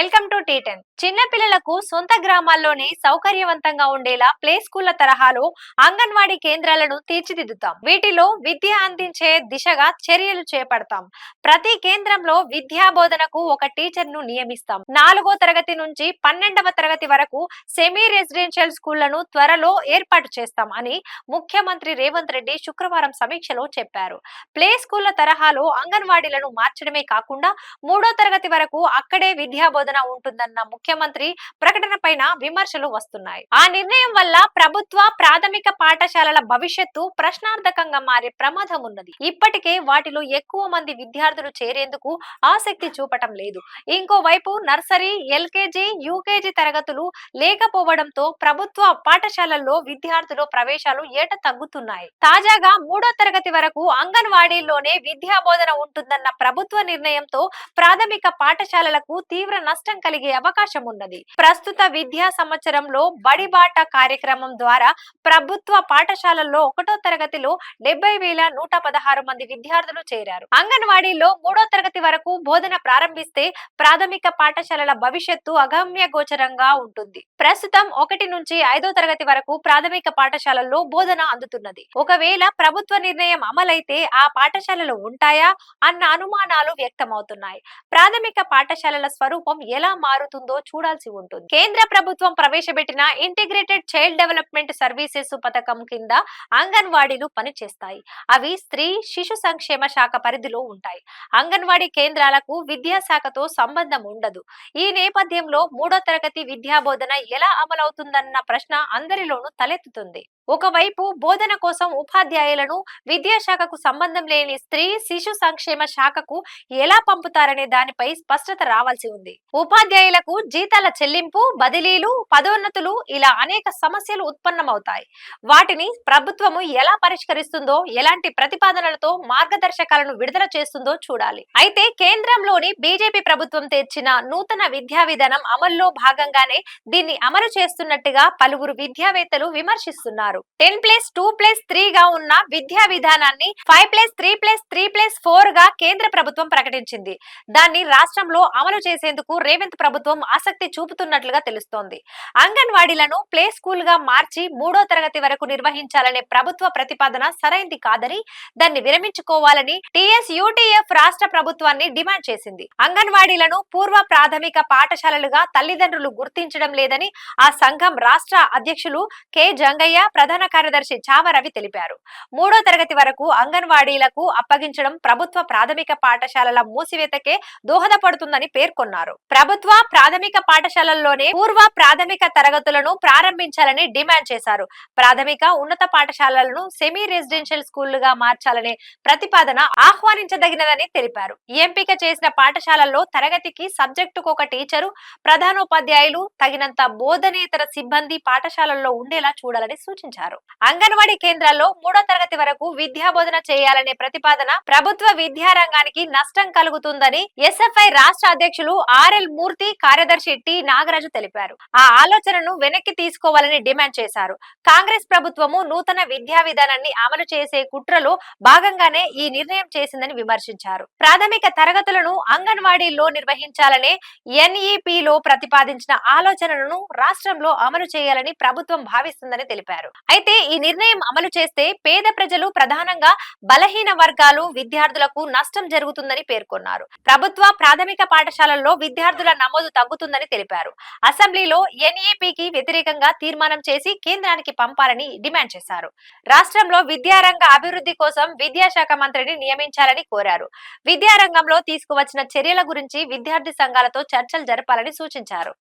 Welcome to tea ten చిన్నపిల్లలకు సొంత గ్రామాల్లోనే సౌకర్యవంతంగా ఉండేలా ప్లే స్కూళ్ళ తరహాలో అంగన్వాడీ కేంద్రాలను తీర్చిదిద్దుతాం. వీటిలో విద్య అందించే దిశగా చర్యలు చేపడతాం. ప్రతి కేంద్రంలో విద్యా బోధనకు ఒక టీచర్ను నియమిస్తాం. నాలుగో తరగతి నుంచి పన్నెండవ తరగతి వరకు సెమీ రెసిడెన్షియల్ స్కూళ్ళను త్వరలో ఏర్పాటు చేస్తాం అని ముఖ్యమంత్రి రేవంత్ రెడ్డి శుక్రవారం సమీక్షలో చెప్పారు. ప్లే స్కూళ్ళ తరహాలో అంగన్వాడీలను మార్చడమే కాకుండా మూడో తరగతి వరకు అక్కడే విద్యా బోధన ఉంటుంది ఉందన్న ముఖ్యమంత్రి ప్రకటన పైన విమర్శలు వస్తున్నాయి. ఆ నిర్ణయం వల్ల ప్రభుత్వ ప్రాథమిక పాఠశాలల భవిష్యత్తు ప్రశ్నార్థకంగా మారే ప్రమాదం ఉన్నది. ఇప్పటికే వాటిలో ఎక్కువ మంది విద్యార్థులు చేరేందుకు ఆసక్తి చూపటం లేదు. ఇంకోవైపు నర్సరీ ఎల్కేజీ యూకేజీ తరగతులు లేకపోవడంతో ప్రభుత్వ పాఠశాలల్లో విద్యార్థుల ప్రవేశాలు ఏట తగ్గుతున్నాయి. తాజాగా మూడో తరగతి వరకు అంగన్వాడీలోనే విద్యా బోధన ఉంటుందన్న ప్రభుత్వ నిర్ణయంతో ప్రాథమిక పాఠశాలలకు తీవ్ర నష్టం కలిగే అవకాశం ఉన్నది. ప్రస్తుత విద్యా సంవత్సరంలో బడిబాట కార్యక్రమం ద్వారా ప్రభుత్వ పాఠశాలల్లో ఒకటో తరగతిలో డెబ్బై వేల నూట పదహారు మంది విద్యార్థులు చేరారు. అంగన్వాడీలో మూడో తరగతి వరకు బోధన ప్రారంభిస్తే ప్రాథమిక పాఠశాలల భవిష్యత్తు అగమ్య గోచరంగా ఉంటుంది. ప్రస్తుతం ఒకటి నుంచి ఐదో తరగతి వరకు ప్రాథమిక పాఠశాలల్లో బోధన అందుతున్నది. ఒకవేళ ప్రభుత్వ నిర్ణయం అమలైతే ఆ పాఠశాలలు ఉంటాయా? అన్న అనుమానాలు వ్యక్తమవుతున్నాయి. ప్రాథమిక పాఠశాలల స్వరూపం ఎలా మారుతుందో చూడాల్సి ఉంటుంది. కేంద్ర ప్రభుత్వం ప్రవేశపెట్టిన ఇంటిగ్రేటెడ్ చైల్డ్ డెవలప్మెంట్ సర్వీసెస్ పథకం కింద అంగన్వాడీలు పనిచేస్తాయి. అవి స్త్రీ శిశు సంక్షేమ శాఖ పరిధిలో ఉంటాయి. అంగన్వాడీ కేంద్రాలకు విద్యాశాఖతో సంబంధం ఉండదు. ఈ నేపథ్యంలో మూడో తరగతి విద్యా బోధన ఎలా అమలవుతుందన్న ప్రశ్న అందరిలోనూ తలెత్తుతుంది. ఒకవైపు బోధన కోసం ఉపాధ్యాయులను విద్యాశాఖకు సంబంధం లేని స్త్రీ శిశు సంక్షేమ శాఖకు ఎలా పంపుతారనే దానిపై స్పష్టత రావాల్సి ఉంది. ఉపాధ్యాయులకు జీతాల చెల్లింపు బదిలీలు పదోన్నతులు ఇలా అనేక సమస్యలు ఉత్పన్నమవుతాయి. వాటిని ప్రభుత్వము ఎలా పరిష్కరిస్తుందో ఎలాంటి ప్రతిపాదనలతో మార్గదర్శకాలను విడుదల చేస్తుందో చూడాలి. అయితే కేంద్రంలోని బీజేపీ ప్రభుత్వం తెచ్చిన నూతన విద్యా విధానం అమల్లో భాగంగానే దీన్ని అమలు చేస్తున్నట్టుగా పలువురు విద్యావేత్తలు విమర్శిస్తున్నారు. Ten plus two plus three గా ఉన్న విద్యా విధానాన్ని five plus three plus three plus ఫోర్గా కేంద్ర ప్రభుత్వం ప్రకటించింది. దాన్ని రాష్ట్రంలో అమలు చేసేందుకు రేవంత్ ప్రభుత్వం ఆసక్తి చూపుతున్నట్లుగా తెలుస్తోంది. అంగన్వాడీలను ప్లే స్కూల్గా మార్చి మూడో తరగతి వరకు నిర్వహించాలనే ప్రభుత్వ ప్రతిపాదన సరైంది కాదని దాన్ని విరమించుకోవాలని టిఎస్ యూటీఎఫ్ రాష్ట్ర ప్రభుత్వాన్ని డిమాండ్ చేసింది. అంగన్వాడీలను పూర్వ ప్రాథమిక పాఠశాలలుగా తల్లిదండ్రులు గుర్తించడం లేదని ఆ సంఘం రాష్ట్ర అధ్యక్షులు కె జంగయ్య ప్రధాన కార్యదర్శి చావ రవి తెలిపారు. మూడో తరగతి వరకు అంగన్వాడీలకు అప్పగించడం ప్రభుత్వ ప్రాథమిక పాఠశాలల మూసివేతకే దోహదపడుతుందని పేర్కొన్నారు. ప్రభుత్వ ప్రాథమిక పాఠశాలల్లోనే పూర్వ ప్రాథమిక తరగతులను ప్రారంభించాలని డిమాండ్ చేశారు. ప్రాథమిక ఉన్నత పాఠశాలలను సెమీ రెసిడెన్షియల్ స్కూళ్ళుగా మార్చాలనే ప్రతిపాదన ఆహ్వానించదగినదని తెలిపారు. ఎంపిక చేసిన పాఠశాలల్లో తరగతికి సబ్జెక్టుకు ఒక టీచరు ప్రధానోపాధ్యాయులు తగినంత బోధనేతర సిబ్బంది పాఠశాలల్లో ఉండేలా చూడాలని సూచించారు. అంగన్వాడీ కేంద్రాల్లో మూడో తరగతి వరకు విద్యా బోధన చేయాలనే ప్రతిపాదన ప్రభుత్వ విద్యా రంగానికి నష్టం కలుగుతుందని ఎస్ఎఫ్ఐ రాష్ట్ర అధ్యక్షులు ఆర్ఎల్ మూర్తి కార్యదర్శి టి నాగరాజు తెలిపారు. ఆ ఆలోచనను వెనక్కి తీసుకోవాలని డిమాండ్ చేశారు. కాంగ్రెస్ ప్రభుత్వము నూతన విద్యా విధానాన్ని అమలు చేసే కుట్రలో భాగంగానే ఈ నిర్ణయం చేసిందని విమర్శించారు. ప్రాథమిక తరగతులను అంగన్వాడీలో నిర్వహించాలనే ఎన్ఈపిలో ప్రతిపాదించిన ఆలోచనలను రాష్ట్రంలో అమలు చేయాలని ప్రభుత్వం భావిస్తుందని తెలిపారు. అయితే ఈ నిర్ణయం అమలు చేస్తే పేద ప్రజలు ప్రధానంగా బలహీన వర్గాలు విద్యార్థులకు నష్టం జరుగుతుందని పేర్కొన్నారు. ప్రభుత్వ ప్రాథమిక పాఠశాలల్లో విద్యార్థుల నమోదు తగ్గుతుందని తెలిపారు. అసెంబ్లీలో ఎన్ఏపికి వ్యతిరేకంగా తీర్మానం చేసి కేంద్రానికి పంపాలని డిమాండ్ చేశారు. రాష్ట్రంలో విద్యారంగ అభివృద్ధి కోసం విద్యాశాఖ మంత్రిని నియమించాలని కోరారు. విద్యారంగంలో తీసుకువచ్చిన చర్యల గురించి విద్యార్థి సంఘాలతో చర్చలు జరపాలని సూచించారు.